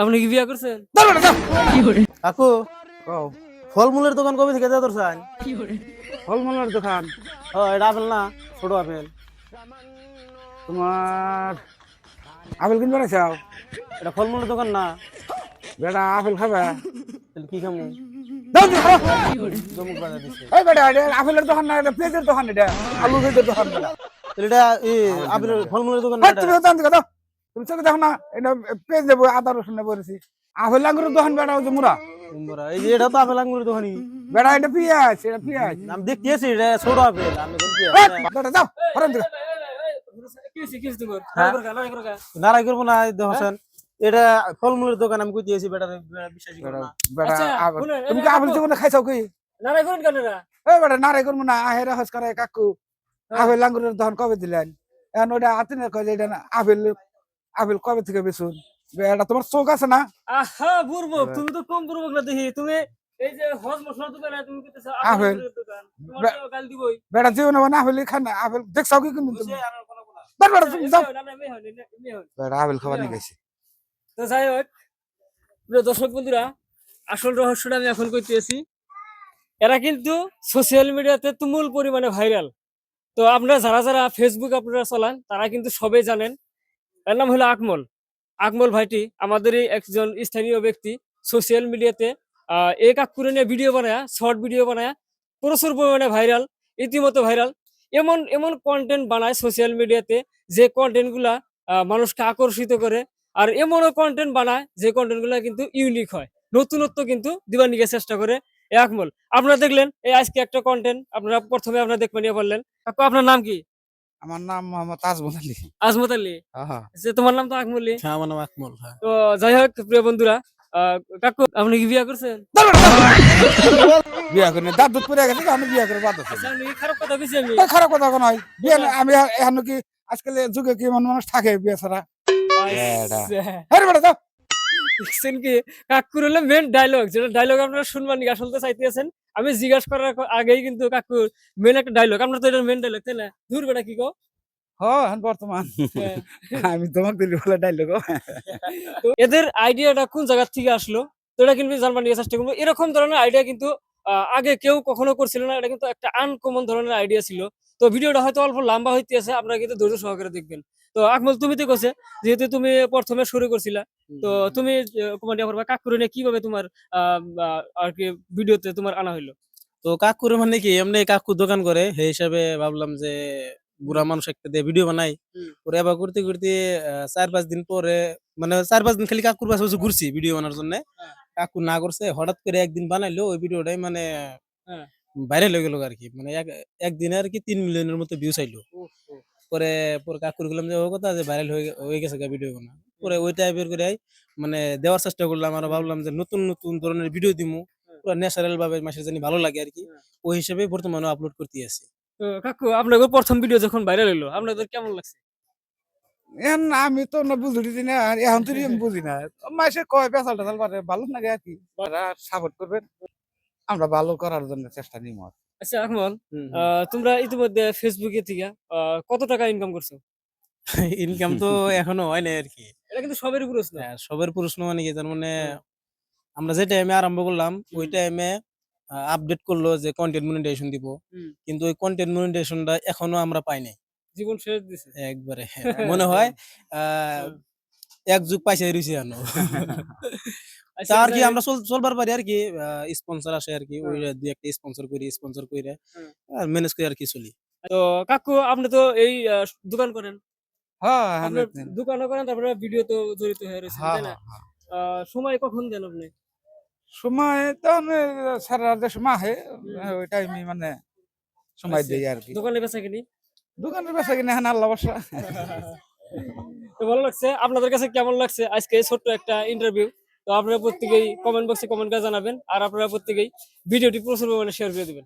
আপনি কি বিয়া করছেন? কাকু কও ফলমূলের দোকান কবে থেকে দেওয়া দর্শান ফলমূলের দোকান? ও এটা আপেল না? ছোট আপেল। তোমার আপেল কিনবে না চাও? এটা ফলমূলের দোকান না? বেটা আপেল খাবে? তাহলে কি এটা আপেলের দোকান না এটা পেঁয়াজের দোকান এটা। আলু পেঁয়াজের দোকান এটা এই আপেলের ফলমূলের দোকান না? তুমি দিকে চোখে দেখো না এটা পেঁয়াজ দেবো আদা রসুন নেব বলেছি আপেল আঙ্গুরের দোকান বেটা ওই যে মুরা উম্বরা। এই যে এটা তো আপেল আঙ্গুরের দোকানই। বেটা এটা পেঁয়াজ এটা পেঁয়াজ। আমি দেখতেছি এটা ছোট আপেল আমি যাও ফরেন দিকে? হ্যাঁ? লড়াই করো, লড়াই করো কা? নারাই করব না দেখছেন এটা ফলমূলের দোকান আমি কইতেছি বেটা বিশ্বাসই করো না। বেটা আচ্ছা, আপেল। শুনেন, তুমি কি আপেল জীবনে খাইছাও কি? লড়াই করেন কেন এরা? বেটা নারে করব না আহেরা হস করে কাকু। আপেল আঙ্গুরের দোকান কবে দিলেন? এখন ওটা আতিনে কয় এটা আপেল আপেল কবে থেকে বেচুন এটা তোমার চোখ আছে না আহা, বুড়বক, তুমি তো কম বুড়বক না দেখি। তুমি এই যে হজ মশলার দোকানে তুমি কইতেছো আপেল। আপেলের দোকান। তোমার বে- তো গাল দিবই। বেটা জীবনে আপেল খান আপেল দেখছাও কি কিন্তু তুমি বুঝে আর কোনো কোনো না। বেটা, বেটা, তুমি যাও না, না, মেয়ে না, মেয়ে। বেটা আপেল খাবার নিয়ে গেছি তো যাই হোক প্রিয় দর্শক বন্ধুরা আসল রহস্যটা আমি এখন কইতেছি এরা কিন্তু সোশ্যাল মিডিয়াতে তুমুল পরিমাণে ভাইরাল তো আপনারা যারা যারা ফেসবুক আপনারা চলান তারা কিন্তু সবাই জানেন এর নাম হলো আকমল। আকমল ভাইটি আমাদেরই একজন স্থানীয় ব্যক্তি। সোশ্যাল মিডিয়াতে এক আকুরে নিয়ে ভিডিও বানায় শর্ট ভিডিও বানায় প্রচুর পরিমাণে ভাইরাল ইতিমতো ভাইরাল এমন এমন কন্টেন্ট বানায় সোশ্যাল মিডিয়াতে যে কন্টেন্টগুলা আহ, মানুষকে আকর্ষিত করে। আর এমনও কন্টেন্ট বানায় যে কন্টেন্টগুলা কিন্তু ইউনিক হয়। নতুনত্ব কিন্তু দিবার নিকে চেষ্টা করে এ আকমল। আপনারা দেখলেন এই আজকে একটা কন্টেন্ট আপনারা প্রথমে আপনারা দেখবেন বললেন। আপনার নাম কি? আমার নাম মোহাম্মদ তাজমল আলী। আজমত আলী? হ্যাঁ যে তোমার নাম তো আকমলি হ্যাঁ আমার নাম আকমল হ্যাঁ। তো যাই হোক প্রিয় বন্ধুরা আহ, কাকু আপনি কি বিয়া করছেন? বিয়া করে দাঁত দুধ পরে গেছে আমি বিয়া করে বাদ আছে আচ্ছা, আমি খারাপ কথা কইছি আমি খারাপ কথা কোন হয়। বিয়া আমি এখন কি আজকাল যুগে কি মানুষ থাকে বিয়া ছাড়া। আচ্ছা। হ্যাঁ বেটা যাও। দেখছেন কি? কাকুর হলো মেন ডায়লগ যেটা ডায়লগ আপনারা শুনবেন আসলে চাইতেছেন আমি জিজ্ঞাসা করার আগেই কিন্তু কাকুর মেন একটা ডায়লগ আপনার তো এটা মেন ডায়লগ তাই না? দূর বেটা কি কো হ্যাঁ বর্তমান। আমি তোমাকে দিলি বলে ডাইলগ তো এদের আইডিয়াটা কোন জায়গা থেকে আসলো? তো এটা কিন্তু জানবার নিয়ে চেষ্টা করব। এরকম ধরনের আইডিয়া কিন্তু আগে কেউ কখনো করছিল না। এটা কিন্তু একটা আনকমন ধরনের আইডিয়া ছিল। তো ভিডিওটা হয়তো অল্প লম্বা হইতে আছে আপনারা কিন্তু ধৈর্য সহকারে দেখবেন। তো আকমল তুমি তো কছে যেহেতু তুমি প্রথমে শুরু করছিলা তো তুমি কমান্ডি করবা কাকুরে নিয়ে কীভাবে তোমার আর কি ভিডিওতে তোমার আনা হইল তো কাকুর মানে কি এমনি কাকু দোকান করে সেই হিসাবে ভাবলাম যে বুড়া মানুষ একটা দিয়ে ভিডিও বানাই। পরে আবার করতে করতে চার পাঁচ দিন পরে মানে চার পাঁচ দিন খালি কাকুর পাশে বসে ঘুরছি ভিডিও বানার জন্য হ্যাঁ। কাকু না করছে হঠাৎ করে একদিন বানাইলো ওই ভিডিওটাই মানে হ্যাঁ। ভাইরাল হয়ে গেল আর কি মানে এক একদিনে আর কি তিন মিলিয়নের মতো ভিউস আইলো পরে পরে কাকুর গেলাম যে ও কথা যে ভাইরাল হয়ে গে- হয়ে গেছে ভিডিও বানা। পরে ওই টাইপের করে মানে দেওয়ার চেষ্টা করলাম আর ভাবলাম যে নতুন নতুন ধরনের ভিডিও দিমু। পুরো ন্যাচারাল ভাবে মাসের জানি ভালো লাগে আর কি হ্যাঁ। ওই হিসেবে বর্তমানে আপলোড করতে আছি। তো কাকু আপনাদের প্রথম ভিডিও যখন ভাইরাল হইল আপনাদের কেমন লাগছে? এখন আমি তো না বুঝি না আর এখন তো আমি বুঝি না। মাসে কয় পেশাল টেশাল পারে ভালো লাগে আর কি সাপোর্ট করবেন। আমরা ভালো করার জন্য চেষ্টা নিব আচ্ছা আকমল আহ, তোমরা ইতিমধ্যে ফেসবুকে থেকে আহ, কত টাকা ইনকাম করছ? ইনকাম তো এখনও হয় নাই আর কি। এটা কিন্তু সবেরই প্রশ্ন। হ্যাঁ, সবার প্রশ্ন মানে কি তার মানে আমরা যে টাইমে আরম্ভ করলাম ওই টাইমে আপডেট করল যে কন্টেন্ট মনিটাইজেশন দিব। কিন্তু ওই কন্টেন্ট মনিটাইজেশনটা এখনও আমরা পাই নাই। জীবন শেষ দিছে। একবারে মনে হয়। আহ, এক যুগ পাইছে রয়েছে আনো তা আর কি আমরা চলবার পারি আর কি স্পন্সর আসে আর কি ওই দুই একটা স্পন্সর করি স্পন্সর করে। আর ম্যানেজ করে আর কি চলি। তো কাকু আপনি তো এই দোকান করেন। হ্যাঁ হ্যাঁ দোকানও করেন তারপরে ভিডিও তো জড়িত হয়ে রয়েছে হ্যাঁ তাই না? হ্যাঁ, হ্যাঁ। সময় কখন দেন আপনি? সময় তো সারা যে সময় আহে ওই টাইমে মানে সময় আচ্ছা। দেই আর কি। দোকানে বেচা কিনি? দোকানের বেচা কিনে এখন আল্লাহ বসা তো ভালো লাগছে। আপনাদের কাছে কেমন লাগছে? আজকে ছোট্ট একটা ইন্টারভিউ তো আপনারা প্রত্যেকেই কমেন্ট বক্সে কমেন্ট করে জানাবেন, আর আপনারা প্রত্যেকেই ভিডিওটি প্রচুর পরিমাণে শেয়ার করে দিবেন।